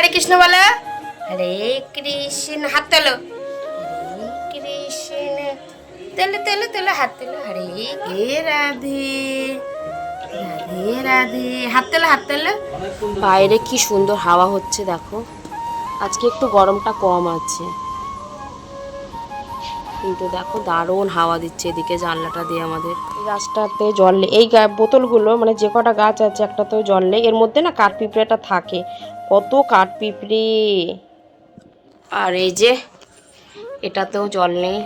হরে কৃষ্ণ বলো। হরে কৃষ্ণ হাত তোলো। কৃষ্ণ তোলো তোলো তোলো হাত তোলো। হরে হে রাধে রাধে রাধে। হাত তোলো হাত তোলো। বাইরে কি সুন্দর হাওয়া হচ্ছে দেখো। আজকে একটু গরমটা কম আছে। কিন্তু দেখো দারুণ হাওয়া দিচ্ছে এদিকে জানলাটা দিয়ে আমাদের। এই গাছটাতে জল এই বোতলগুলো মানে যে কটা গাছ আছে একটাতেও জল নেই। এর মধ্যে না কাঠ পিঁপড়েটা থাকে। কত কাঠ পিঁপড়ে আর এই যে এটাতেও জল নেই।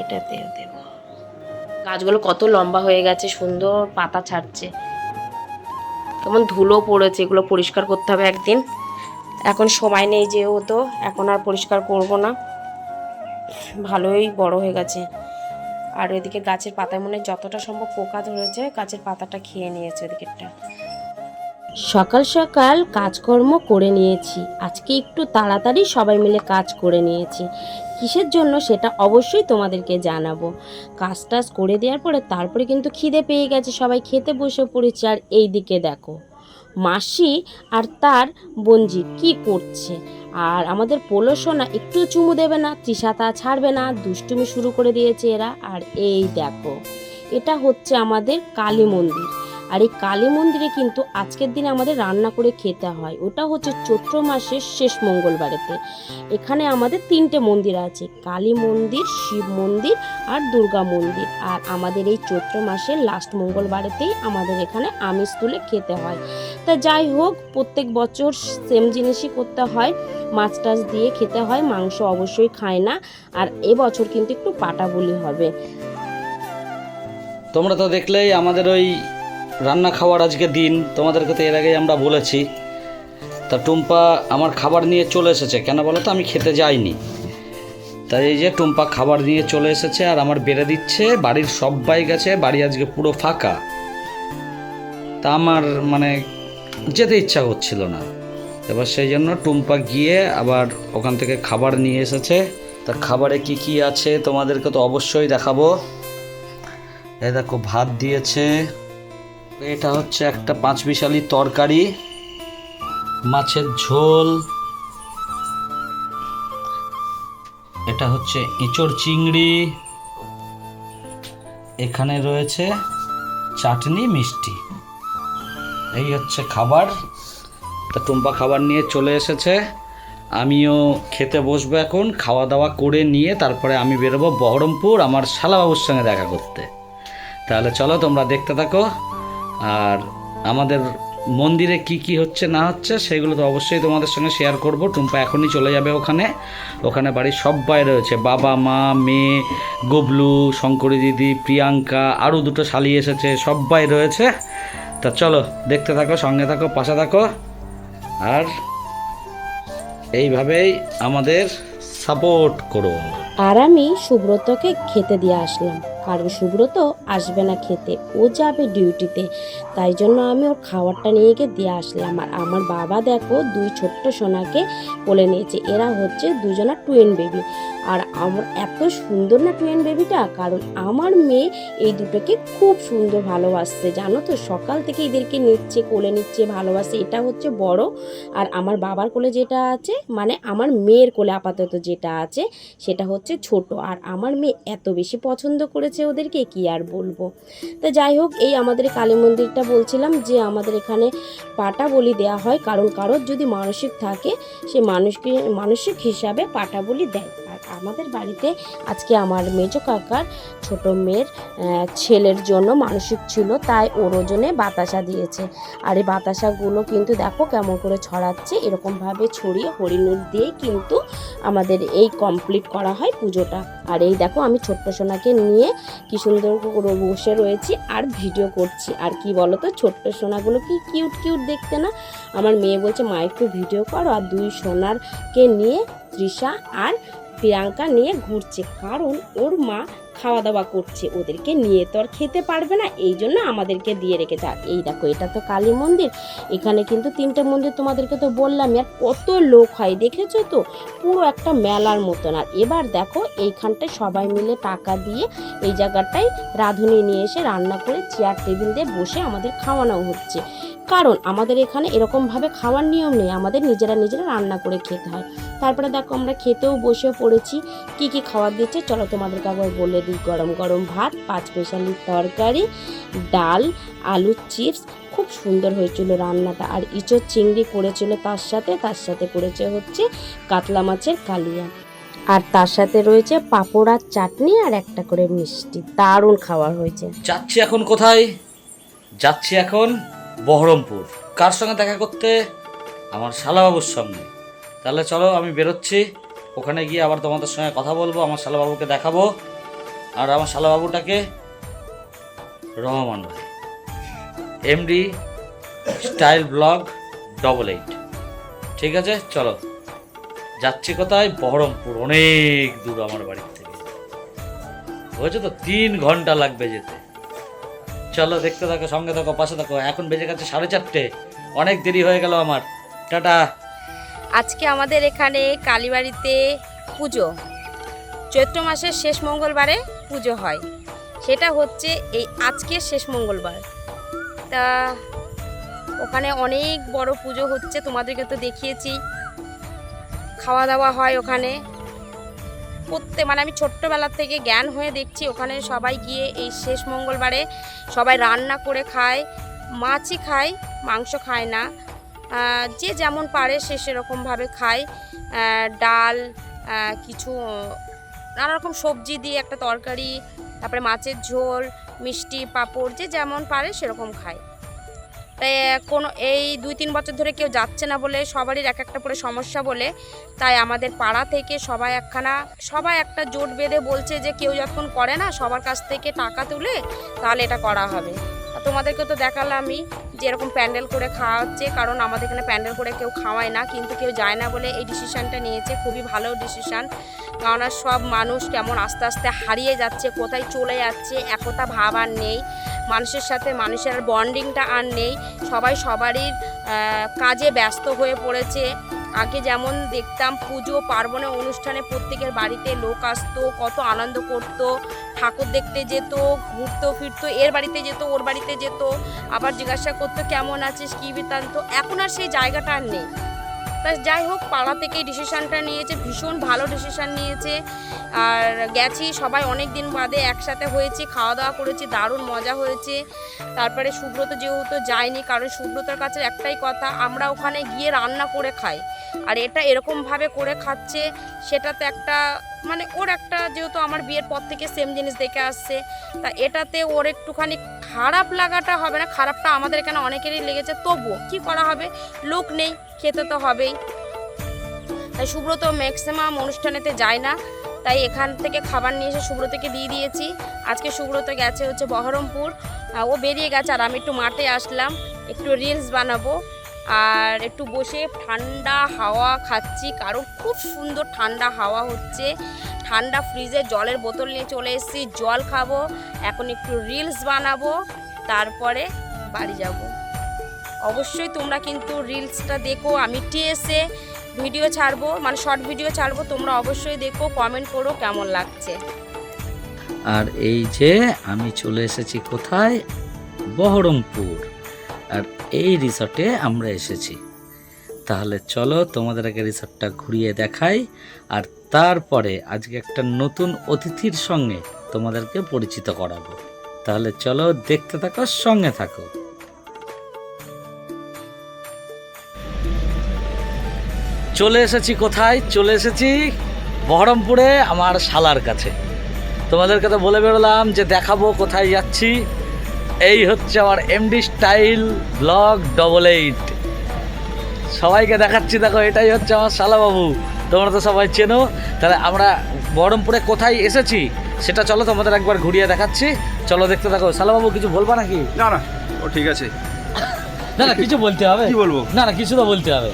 এটাতেও দেব। গাছগুলো কত লম্বা হয়ে গেছে, সুন্দর পাতা ছাড়ছে। কেমন ধুলো পড়েছে, এগুলো পরিষ্কার করতে হবে একদিন। এখন সময় নেই যেহেতু, এখন আর পরিষ্কার করব না। ভালোই বড় হয়ে গেছে। আর ওইদিকে গাছের পাতায় মনে যতটা সম্ভব পোকা ধরেছে, গাছের পাতাটা খেয়ে নিয়েছে ওদিকেরটা সকাল সকাল কাজকর্ম করে নিয়েছি। আজকে একটু তাড়াতাড়ি সবাই মিলে কাজ করে নিয়েছি। কিসের জন্য সেটা অবশ্যই তোমাদেরকে জানাব। কাজ টাজ করে দেওয়ার পরে তারপরে কিন্তু খিদে পেয়ে গেছে, সবাই খেতে বসে পড়েছে। আর এই দিকে দেখো। মাসি আর তার বঞ্জি কি করছে? আর আমাদের পোলো একটু চুমু দেবে না তৃষাতা ছাড়বে না, দুষ্টুমি শুরু করে দিয়েছে এরা। আর এই দেখো, এটা হচ্ছে আমাদের কালী মন্দির। আর এই কালী মন্দিরে কিন্তু আজকের দিনে আমাদের রান্না করে খেতে হয়। ওটা হচ্ছে চৈত্র মাসের শেষ মঙ্গলবারেতে। এখানে আমাদের তিনটে মন্দির আছে, কালী মন্দির, শিব মন্দির আর দুর্গা মন্দির। আর আমাদের এই চৈত্র মাসের লাস্ট মঙ্গলবারেতেই আমাদের এখানে আমিষ তুলে খেতে হয়। তা যাই হোক, প্রত্যেক বছর সেম জিনিসই করতে হয়। মাছ টাছ দিয়ে খেতে হয়, মাংস অবশ্যই খায় না। আর এবছর কিন্তু একটু পাটা বলি হবে। তোমরা তো দেখলেই আমাদের ওই রান্না খাওয়ার আজকে দিন, তোমাদেরকে তো এর আগেই আমরা বলেছি। তা টুম্পা আমার খাবার নিয়ে চলে এসেছে। কেন বলো তো, আমি খেতে যাইনি। তাই এই যে টুম্পা খাবার নিয়ে চলে এসেছে আর আমার বেড়ে দিচ্ছে, বাড়ির সবাই গেছে বাড়ি আজকে পুরো ফাঁকা। তা আমার মানে যেতে ইচ্ছা হচ্ছিল না। এবার সেই জন্য টুম্পা গিয়ে আবার ওখান থেকে খাবার নিয়ে এসেছে। তা খাবারে কি কি আছে তোমাদেরকে তো অবশ্যই দেখাবো। এ দেখো, ভাত দিয়েছে। এটা হচ্ছে একটা পাঁচ বিশালি তরকারি, মাছের ঝোল। এটা হচ্ছে ইঁচড় চিংড়ি। এখানে রয়েছে চাটনি মিষ্টি। এই হচ্ছে খাবার। তা টুম্পা খাবার নিয়ে চলে এসেছে। আমিও খেতে বসবো এখন খাওয়া দাওয়া করে নিয়ে তারপরে আমি বেরোবো বহরমপুর, আমার শালাবাবুর সঙ্গে দেখা করতে। তাহলে চলো তোমরা দেখতে থাকো। আর আমাদের মন্দিরে কি কি হচ্ছে, না হচ্ছে, সেগুলো তো অবশ্যই তোমাদের সঙ্গে শেয়ার করব। টুম্পা এখনই চলে যাবে ওখানে। ওখানে বাড়ির সবাই রয়েছে। বাবা, মা, মেয়ে, গুবলু, শঙ্করী দিদি, প্রিয়াঙ্কা, আরও দুটো শালি এসেছে সবাই রয়েছে। তা চলো, দেখতে থাকো, সঙ্গে থাকো, পাশে থাকো। আর এইভাবেই আমাদের সাপোর্ট করো। আর আমি সুব্রতকে খেতে দিয়ে আসলাম। কারণ সুব্রত আসবে না খেতে। ও যাবে ডিউটিতে তাই জন্য আমি ওর খাবারটা নিয়ে গিয়ে দিয়ে আসলাম। আর আমার বাবা দেখো দুই ছোট্ট সোনাকে কোলে নিয়েছে। এরা হচ্ছে দুজনা টুয়েন বেবি আর আমার এত সুন্দর না টুয়েন বেবিটা কারণ আমার মেয়ে এই দুটোকে খুব সুন্দর ভালোবাসছে। জানো তো, সকাল থেকে এদেরকে নিচ্ছে, কোলে নিচ্ছে, ভালোবাসে। এটা হচ্ছে বড়। আর আমার বাবার কোলে যেটা আছে মানে আমার মেয়ের কোলে আপাতত যেটা আছে, সেটা হচ্ছে ছোট। আর আমার মেয়ে এত বেশি পছন্দ করেছে ওদেরকে, কি আর বলব? তা যাই হোক, এই আমাদের কালী মন্দিরটা বলছিলাম যে আমাদের এখানে পাটা বলি দেওয়া হয়, কারণ কারোর যদি মানসিক থাকে, সে মানুষকে, মানসিক হিসাবে পাটা বলি দেয়। আর আমাদের বাড়িতে আজকে আমার মেজো কাকার ছোট মেয়ের ছেলের জন্য মানসিক ছিল, তাই ওর ওজনে বাতাসা দিয়েছে। আর এই বাতাসাগুলো কিন্তু দেখো কেমন করে ছড়াচ্ছে, এরকমভাবে ছড়িয়ে হরিণুর দিয়ে কিন্তু আমাদের এই কমপ্লিট করা হয় পুজোটা। আর এই দেখো আমি ছোট্ট সোনাকে নিয়ে কি সুন্দর বসে রয়েছি আর ভিডিও করছি। আর কি বলো তো ছোট্ট সোনাগুলো কি কিউট কিউট দেখতে না? আমার মেয়ে বলছে, মা, একটু ভিডিও করো। আর দুই সোনারকে নিয়ে তৃষা আর প্রিয়াঙ্কা নিয়ে ঘুরছে, কারণ ওর মা খাওয়া দাওয়া করছে। ওদেরকে নিয়ে তো আর খেতে পারবে না, এই জন্য আমাদেরকে দিয়ে রেখেছে। আর এই দেখো, এটা তো কালী মন্দির। এখানে কিন্তু তিনটে মন্দির তোমাদেরকে তো বললাম, আর কত লোক হয়, দেখেছ তো? পুরো একটা মেলার মতন। আর এবার দেখো, এইখানটায় সবাই মিলে টাকা দিয়ে এই জায়গাটায় রাঁধুনি নিয়ে এসে রান্না করে চেয়ার টেবিল দিয়ে বসে আমাদের খাওয়ানো হচ্ছে। কারণ আমাদের এখানে এরকমভাবে খাওয়ার নিয়ম নেই। আমাদের নিজেরা নিজেরা রান্না করে খেতে হয়। তারপরে দেখো আমরা খেতেও বসে পড়েছি। কি কি খাবার দিচ্ছে? চলো তোমাদেরকে একবার বলে দিই। গরম গরম ভাত, পাঁচ পেশালির তরকারি, ডাল, আলুর চিপস। খুব সুন্দর হয়েছিল রান্নাটা। আর ইঁচড় চিংড়ি করেছিল তার সাথে। তার সাথে করেছে হচ্ছে কাতলা মাছের কালিয়া। আর তার সাথে রয়েছে পাঁপড় আর চাটনি আর একটা করে মিষ্টি। দারুণ খাবার হয়েছে। যাচ্ছি এখন কোথায়? যাচ্ছি এখন বহরমপুর। কার সঙ্গে দেখা করতে? আমার শালাবাবুর সঙ্গে। তাহলে চলো, আমি বেরোচ্ছি। ওখানে গিয়ে আবার তোমাদের সঙ্গে কথা বলব, আমার শালাবাবুকে দেখাবো। আর আমার শালাবাবুটাকে রহমান ভাই। MD style blog double eight ঠিক আছে? চলো। যাচ্ছি কোথায়? বহরমপুর, অনেক দূর আমার বাড়ির থেকে। বুঝেছ তো? তিন ঘণ্টা লাগবে যেতে। চলো দেখতে থাকো, সঙ্গে থাকো, পাশে থাকো। এখন বেজে গেছে সাড়ে চারটে। অনেক দেরি হয়ে গেল আমার। টাটা। আজকে আমাদের এখানে কালীবাড়িতে পুজো। চৈত্র মাসের শেষ মঙ্গলবারে পুজো হয়। সেটা হচ্ছে এই আজকের শেষ মঙ্গলবার। তা ওখানে অনেক বড় পুজো হচ্ছে, তোমাদেরকে তো দেখিয়েছি। খাওয়া দাওয়া হয় ওখানে। প্রত্যেক মানে আমি ছোট্টবেলার থেকে জ্ঞান হয়ে দেখছি ওখানে সবাই গিয়ে এই শেষ মঙ্গলবারে সবাই রান্না করে খায়, মাছই খায়, মাংস খায় না। যে যেমন পারে সে সেরকমভাবে খায়। ডাল কিছু নানা রকম সবজি দিয়ে একটা তরকারি, তারপরে মাছের ঝোল, মিষ্টি, পাঁপড়, যে যেমন পারে সেরকম খায়। তাই কোনো, এই দুই তিন বছর ধরে কেউ যাচ্ছে না বলে, সবারই এক একটা করে সমস্যা বলে। তাই আমাদের পাড়া থেকে সবাই একখানা, সবাই একটা জোট বেঁধে বলছে যে কেউ যখন করে না সবার কাছ থেকে টাকা তুলে, তাহলে এটা করা হবে। তোমাদেরকে তো দেখালামই যে এরকম প্যান্ডেল করে খাওয়া হচ্ছে কারণ আমাদের এখানে প্যান্ডেল করে কেউ খাওয়ায় না, কিন্তু কেউ যায় না বলে এই ডিসিশানটা নিয়েছে। খুবই ভালো ডিসিশান কারণ সব মানুষ কেমন আস্তে আস্তে হারিয়ে যাচ্ছে, কোথায় চলে যাচ্ছে, একতা ভাব আর নেই। মানুষের সাথে মানুষের বন্ডিংটা আর নেই। সবাই সবারই কাজে ব্যস্ত হয়ে পড়েছে। আগে যেমন দেখতাম পুজো, পার্বণে অনুষ্ঠানে প্রত্যেকের বাড়িতে লোক আসতো, কত আনন্দ করত, ঠাকুর দেখতে যেত, ঘুরতো, ফিরতো, এর বাড়িতে যেত, ওর বাড়িতে যেত, আবার জিজ্ঞাসা করতো, কেমন আছিস? কী বৃত্তান্ত এখন আর সেই জায়গাটা আর নেই। তা যাই হোক, পাড়া থেকে ডিসিশানটা নিয়েছে, ভীষণ ভালো ডিসিশান নিয়েছে। আর গেছি, সবাই অনেক দিন বাদে একসাথে হয়েছি খাওয়া দাওয়া করেছি, দারুণ মজা হয়েছে। তারপরে সুব্রত যেহেতু যায়নি, কারণ সুব্রতর কাছে একটাই কথা, আমরা ওখানে গিয়ে রান্না করে খাই। আর এটা এরকমভাবে করে খাচ্ছে সেটাতে একটা মানে ওর একটা যেহেতু আমার বিয়ের পর থেকে সেম জিনিস দেখে আসছে, তা এটাতে ওর একটুখানি খারাপ লাগাটা হবে না, খারাপটা আমাদের এখানে অনেকেরই লেগেছে, তবুও কি করা হবে? লোক নেই খেতে তো হবেই। তাই সুব্রত ম্যাক্সিমাম অনুষ্ঠানেতে যায় না। তাই এখান থেকে খাবার নিয়ে এসে সুব্রতকে দিয়ে দিয়েছি। আজকে সুব্রত গেছে হচ্ছে বহরমপুর। ও বেরিয়ে গেছে আর আমি একটু মাঠে আসলাম। একটু রিলস বানাবো। আর একটু বসে ঠান্ডা হাওয়া খাচ্ছি। কারণ খুব সুন্দর ঠান্ডা হাওয়া হচ্ছে। ঠান্ডা ফ্রিজে জলের বোতল নিয়ে চলে এসেছি। জল খাব। এখন একটু রিলস বানাবো। তারপরে বাড়ি যাব। অবশ্যই তোমরা কিন্তু রিলসটা দেখো, আমি এসে ভিডিও ছাড়বো মানে শর্ট ভিডিও ছাড়বো, তোমরা অবশ্যই দেখো কমেন্ট করো কেমন লাগছে। আর এই যে আমি চলে এসেছি কোথায়? বহরমপুর। আর এই রিসর্টে আমরা এসেছি। তাহলে চলো তোমাদের আগে রিসর্টটা ঘুরিয়ে দেখাই, আর তারপরে আজকে একটা নতুন অতিথির সঙ্গে তোমাদেরকে পরিচিত করাবো। তাহলে চলো দেখতে থাকো, সঙ্গে থাকো। চলে এসেছি কোথায়? চলে এসেছি বহরমপুরে আমার শালার কাছে। তোমাদেরকে তো বলে বেরোলাম যে দেখাবো কোথায় যাচ্ছি। এই হচ্ছে আমার MD style blog double eight সবাইকে দেখাচ্ছি দেখো এটাই হচ্ছে আমার শালাবাবু। তোমরা তো সবাই চেনো। তাহলে আমরা বহরমপুরে কোথায় এসেছি সেটা চলো তোমাদের একবার ঘুরিয়ে দেখাচ্ছি। চলো দেখতে থাকো। শালাবাবু কিছু বলবা নাকি? না না ও ঠিক আছে। না না কিছু বলতে হবে। কি বলব? না না কিছু তো বলতে হবে।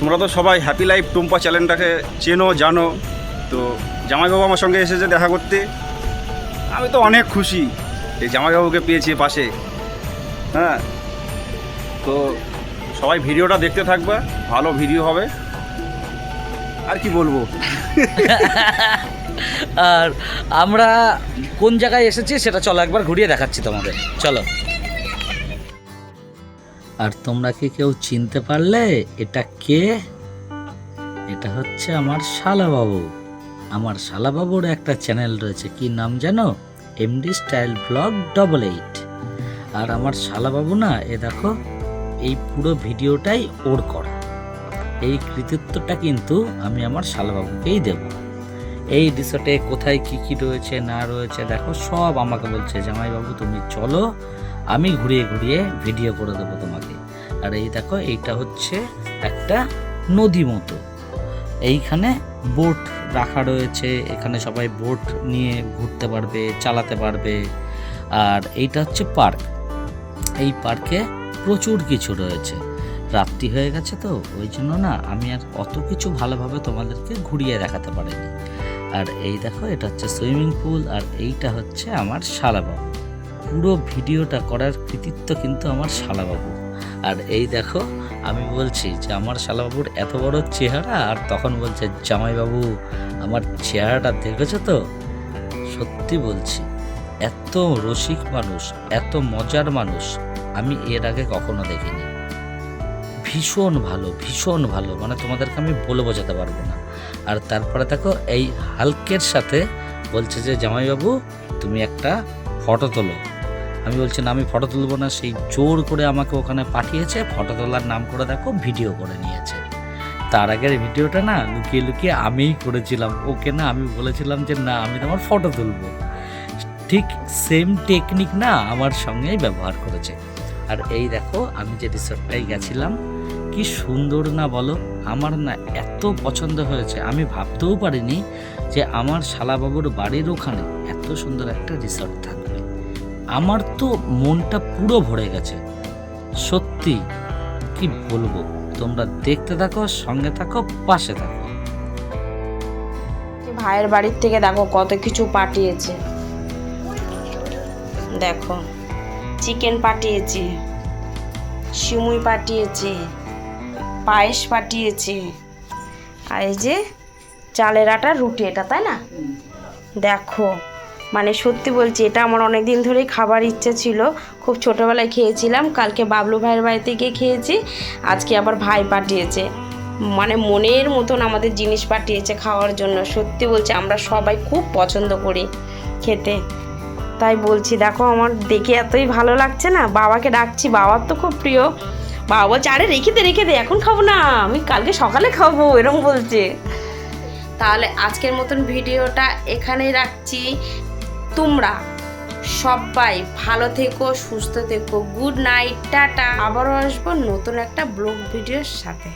তোমরা তো সবাই হ্যাপি লাইফ টুম্পা চ্যানেলটাকে চেনো, জানো। তো জামাইবাবু আমার সঙ্গে এসেছে দেখা করতে। আমি তো অনেক খুশি এই জামাইবাবুকে পেয়েছি পাশে। হ্যাঁ? তো সবাই ভিডিওটা দেখতে থাকবে, ভালো ভিডিও হবে। আর কি বলব? আর আমরা কোন জায়গায় এসেছি সেটা চলো একবার ঘুরিয়ে দেখাচ্ছি তোমাদের। চলো। আর তোমরা কি কেউ চিনতে পারলে এটা কে? এটা হচ্ছে আমার শালাবাবু। আমার শালাবাবুর একটা চ্যানেল রয়েছে। কি নাম জানো? MD style blog double eight আর আমার শালাবাবু না, এ দেখো, এই পুরো ভিডিওটাই ওর করা। এই কৃতিত্বটা কিন্তু আমি আমার শালাবাবুকেই দেবো। এই রিসোর্টে কোথায় কি কি রয়েছে, না রয়েছে, দেখো, সব আমাকে বলছে। জামাইবাবু, তুমি চলো। আমি ঘুরিয়ে ঘুরিয়ে ভিডিও করে দেবো তোমাকে। আর এই দেখো, এইটা হচ্ছে একটা নদী মতো। এইখানে বোট রাখা রয়েছে, এখানে সবাই বোট নিয়ে ঘুরতে পারবে, চালাতে পারবে। আর এইটা হচ্ছে পার্ক এই পার্কে প্রচুর কিছু রয়েছে। রাত্রি হয়ে গেছে তো, ওই জন্য না আমি আর অত কিছু ভালোভাবে তোমাদেরকে ঘুরিয়ে দেখাতে পারিনি। আর এই দেখো, এটা হচ্ছে সুইমিং পুল আর এইটা হচ্ছে আমার শালাবাবু পুরো ভিডিওটা করার কৃতিত্ব কিন্তু আমার শালাবাবু আর এই দেখো, আমি বলছি যে আমার শালাবাবুর এত বড় চেহারা, আর তখন বলছে, জামাইবাবু, আমার চেহারাটা দেখেছ তো? সত্যি বলছি, এত রসিক মানুষ, এত মজার মানুষ, আমি এর আগে কখনো দেখিনি। ভীষণ ভালো ভীষণ ভালো মানে তোমাদেরকে আমি বলে বোঝাতে পারব না। আর তারপরে দেখো, এই হালকের সাথে বলছে যে, জামাইবাবু, তুমি একটা ফটো তোলো। আমি বলছি না আমি ফটো তুলবো না। সেই জোর করে আমাকে ওখানে পাঠিয়েছে ফটো তোলার নাম করে দেখো ভিডিও করে নিয়েছে। তার আগের ভিডিওটা না লুকিয়ে লুকিয়ে আমিই করেছিলাম। ওকে না আমি বলেছিলাম যে, না, আমি তোমার ফটো তুলবো। ঠিক সেম টেকনিক না আমার সঙ্গেই ব্যবহার করেছে। আর এই দেখো, আমি যে রিসোর্টটাই গেছিলাম, কি সুন্দর না বলো, আমার না এত পছন্দ হয়েছে। আমি ভাবতেও পারিনি যে আমার শালাবাবুর বাড়ির ওখানে এত সুন্দর একটা রিসর্ট থাকবে। আমার তো মনটা পুরো ভরে গেছে। সত্যি, কি বলব? তোমরা দেখতে থাকো, সঙ্গে থাকো, পাশে থাকো। ভাইয়ের বাড়ির থেকে দেখো কত কিছু পাঠিয়েছে। দেখো, চিকেন পাঠিয়েছে, সিমুই পাঠিয়েছে, পায়েস পাঠিয়েছে। আর এই যে চালের আটা, রুটি, এটা, তাই না? দেখো মানে সত্যি বলছি, এটা আমার অনেক দিন ধরেই খাবার ইচ্ছে ছিল। খুব ছোটোবেলায় খেয়েছিলাম, কালকে বাবলু ভাইয়ের বাড়িতে গিয়ে খেয়েছি, আজকে আবার ভাই পাঠিয়েছে। মানে মনের মতন আমাদের জিনিস পাঠিয়েছে খাওয়ার জন্য, সত্যি বলছি আমরা সবাই খুব পছন্দ করি খেতে। তাই বলছি, দেখো আমার দেখে এতই ভালো লাগছে না, বাবাকে ডাকছি, বাবার তো খুব প্রিয়। বাবা বলছে, আরে রেখে দে রেখে দে, এখন খাব না, আমি কালকে সকালে খাব এরকম বলছে। তাহলে আজকের মতন ভিডিওটা এখানেই রাখছি। তোমরা সবাই ভালো থেকো, সুস্থ থেকো। Good night tata. আবারও আসব নতুন একটা ব্লগ ভিডিওর সাথে।